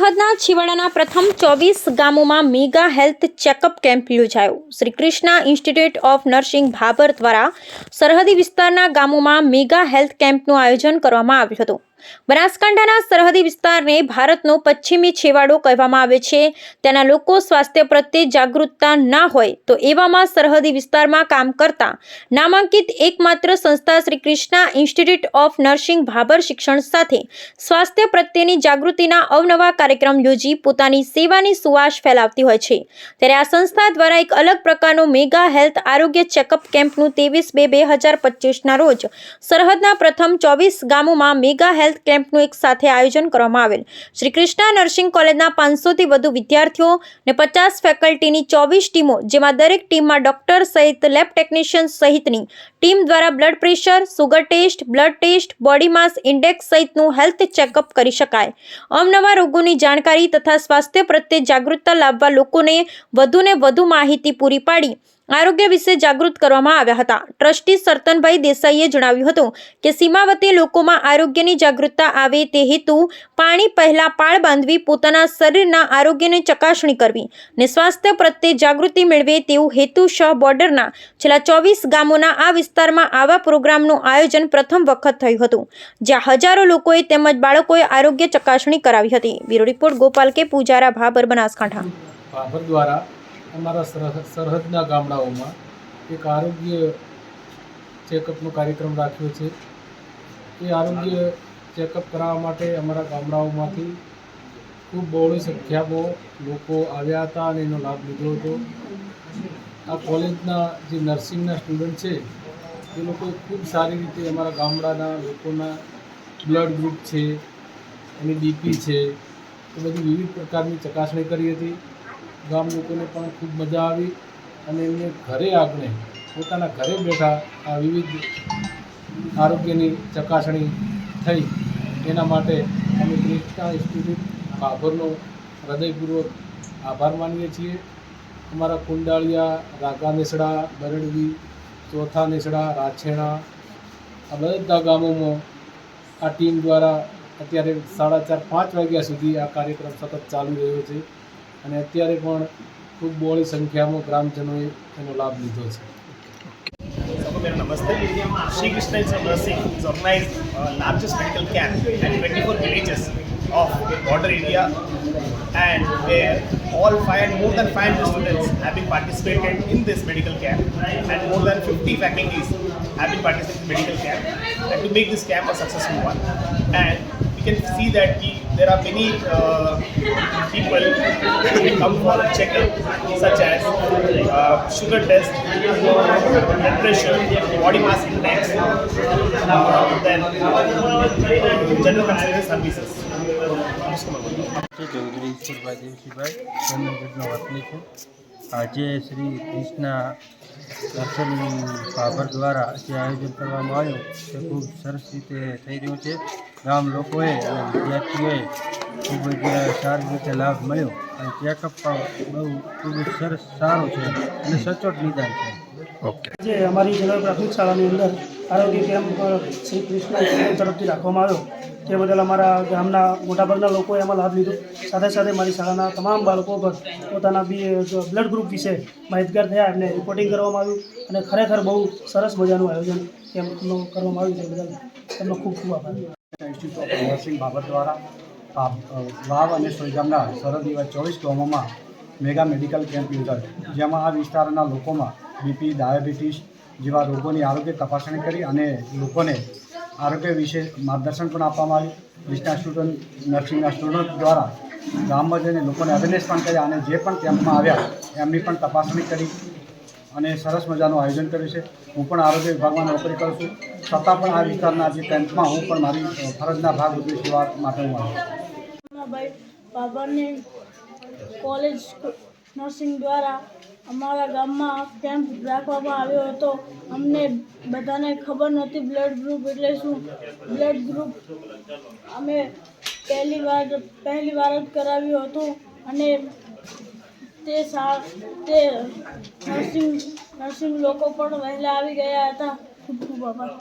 સરહદના છેવાડાના પ્રથમ ચોવીસ ગામોમાં મેગા હેલ્થ ચેકઅપ કેમ્પ યોજાયો. Shri Krishna institute of nursing Bhabhar દ્વારા સરહદી વિસ્તારના ગામોમાં મેગા હેલ્થ કેમ્પનું આયોજન કરવામાં આવ્યું હતું. બનાસકાંઠાના સરહદી વિસ્તારને ભારતનો પશ્ચિમી છેવાડો કહેવામાં આવે છે. તેના લોકો સ્વાસ્થ્ય પ્રત્યે જાગૃતતા ના હોય તો એવામાં સરહદી વિસ્તારમાં કામ કરતા નામાંકિત એકમાત્ર સંસ્થા Shri Krishna institute of nursing Bhabhar શિક્ષણ સાથે સ્વાસ્થ્ય પ્રત્યેની જાગૃતિના અવનવા કાર્યક્રમ યોજી પોતાની સેવાની સુવાસ ફેલાવતી હોય છે. ત્યારે આ સંસ્થા દ્વારા એક અલગ પ્રકારનો મેગા હેલ્થ આરોગ્ય ચેકઅપ કેમ્પનું ત્રેવીસ બે બે હજાર પચીસના રોજ સરહદના પ્રથમ ચોવીસ ગામોમાં મેગા હેલ્થ કેમ્પનું એક સાથે આયોજન કરવામાં આવેલ. શ્રી કૃષ્ણા નર્સિંગ કોલેજના પાંચસોથી વધુ વિદ્યાર્થીઓ અને પચાસ ફેકલ્ટીની ચોવીસ ટીમો, જેમાં દરેક ટીમમાં ડોક્ટર સહિત લેબ ટેકનિશિયન સહિતની ટીમ દ્વારા blood pressure, sugar test, blood test, body mass index સહિતનું health checkup કરી શકાય. અવનવા રોગોની જાણકારી તથા સ્વાસ્થ્ય પ્રત્યે જાગૃતતા લાવવા લોકોને વધુને વધુ માહિતી પૂરી પાડી. આરોગ્ય વિશે જાગૃત કરવામાં આવ્યા હતા. ટ્રસ્ટી સરતનભાઈ દેસાઈએ જણાવ્યું હતું કે, સીમાવતી લોકોમાં આરોગ્યની જાગૃતતા આવે તે હેતુ પાણી પહેલા પાળ બાંધવી, પોતાના શરીરના આરોગ્યની ચકાસણી કરવી ને સ્વાસ્થ્ય પ્રત્યે જાગૃતિ મેળવે તેવું હેતુ શ બોર્ડરના છેલ્લા ચોવીસ ગામોના આ વિસ્તારમાં આવા પ્રોગ્રામનું આયોજન પ્રથમ વખત થયું હતું, જ્યાં હજારો લોકોએ તેમજ બાળકોએ આરોગ્ય ચકાસણી કરાવી હતી. બ્યુરો રિપોર્ટ ગોપાલ કે, પૂજારા ભાભર બનાસકાંઠા. ભાભર દ્વારા અમારા સરહદ સરહદના ગામડાઓમાં એક આરોગ્ય ચેકઅપનો કાર્યક્રમ રાખ્યો છે. એ આરોગ્ય ચેકઅપ કરાવવા માટે અમારા ગામડાઓમાંથી ખૂબ બહોળી સંખ્યામાં લોકો આવ્યા હતા અને એનો લાભ લીધો હતો. આ કોલેજના જે નર્સિંગના સ્ટુડન્ટ છે, એ લોકોએ ખૂબ સારી રીતે અમારા ગામડાના લોકોના બ્લડ ગ્રુપ છે, એની બીપી છે, એ બધી વિવિધ પ્રકારની ચકાસણી કરી હતી. ગામ લોકોને પણ ખૂબ મજા આવી અને એમને ઘરે આગળ પોતાના ઘરે બેઠા આ વિવિધ આરોગ્યની ચકાસણી થઈ. એના માટે અમે ક્રિષ્ના ઇન્સ્ટિટ્યૂટ ભાભરનો હૃદયપૂર્વક આભાર માનીએ છીએ. અમારા કુંડાળિયા, રાગા નેસડા, બરડવી, ચોથા નેસડા રાછેણા આ બધા ગામોમાં આ ટીમ દ્વારા અત્યારે સાડા ચાર પાંચ વાગ્યા સુધી આ કાર્યક્રમ સતત ચાલુ રહ્યો છે. અને અત્યારે પણ ખૂબ બહોળી સંખ્યામાં ગ્રામજનોએ એનો લાભ લીધો છે નમસ્તે Shri Krishna is nursing is organized uh, largest medical camp at 24 villages of border area and where all five more than 500 students have participated in this medical camp and more than 50 faculties have been medical camp and to make this camp a successful one and can see that we, there are many uh, people who come for a checkup such as uh, sugar test, blood pressure, body mass index, uh, then general consultation services. Chaudhary Ishwarbhai દેવસીભાઈ સોનગઢનો વતની છું આજે શ્રી કૃષ્ણ દર્શન ભાભર દ્વારા જે આયોજન કરવામાં આવ્યું તે ખૂબ સરસ રીતે થઈ રહ્યું છે. ગામ લોકોએ અને વિદ્યાર્થીઓએ ખૂબ જ સારી રીતે લાભ મળ્યો. અને ચેકઅપ પણ બહુ ખૂબ જ સરસ સારું છે અને સચોટ નિદાન છે. આજે અમારી જિલ્લા પ્રાથમિક શાળાની અંદર આરોગ્ય કેમ્પ શ્રી કૃષ્ણ તરફથી રાખવામાં આવ્યો. તે બદલ અમારા ગામના મોટાભાગના લોકોએ એમાં લાભ લીધો. સાથે સાથે મારી શાળાના તમામ બાળકો પર પોતાના બી બ્લડ ગ્રુપ વિશે માહિતગાર થયા. એમને રિપોર્ટિંગ કરવામાં આવ્યું અને ખરેખર બહુ સરસ મજાનું આયોજન એમનું કરવામાં આવ્યું તે બદલ એમનો ખૂબ ખૂબ આભાર. ઇન્સ્ટિટ્યૂટ ઓફ બાબત દ્વારા વાવ અને સોયગામના સરહદ એવા ચોવીસ ગામોમાં મેગા મેડિકલ કેમ્પ યોજાયો. જેમાં આ વિસ્તારના લોકોમાં બીપી ડાયાબિટીસ જેવા રોગોની આરોગ્ય તપાસણી કરી અને લોકોને આરોગ્ય વિશે માર્ગદર્શન પણ આપવામાં આવ્યું. ક્રિષ્ના સ્ટુડન્ટ નર્સિંગના સ્ટુડન્ટ દ્વારા ગામમાં જઈને લોકોને અવેરનેસ પણ કર્યા અને જે પણ કેમ્પમાં આવ્યા, એમની પણ તપાસણી કરી અને સરસ મજાનું આયોજન કર્યું છે. હું પણ આરોગ્ય વિભાગમાં નોકરી કરું છું. છતાં પણ આ વિસ્તારના જે કેમ્પમાં હું પણ મારી ફરજના ભાગ રૂપે સેવા માટે હું આવ્યો કોલેજ નર્સિંગ દ્વારા અમારા ગામમાં કેમ્પ રાખવામાં આવ્યો હતો. અમને બધાને ખબર નહોતી બ્લડ ગ્રુપ એટલે શું? બ્લડ ગ્રુપ અમે પહેલી વાર પહેલી વાર જ કરાવ્યું હતું અને તે સા, તે નર્સિંગ નર્સિંગ લોકો પણ વહેલા આવી ગયા હતા. ખૂબ ખૂબ આભાર.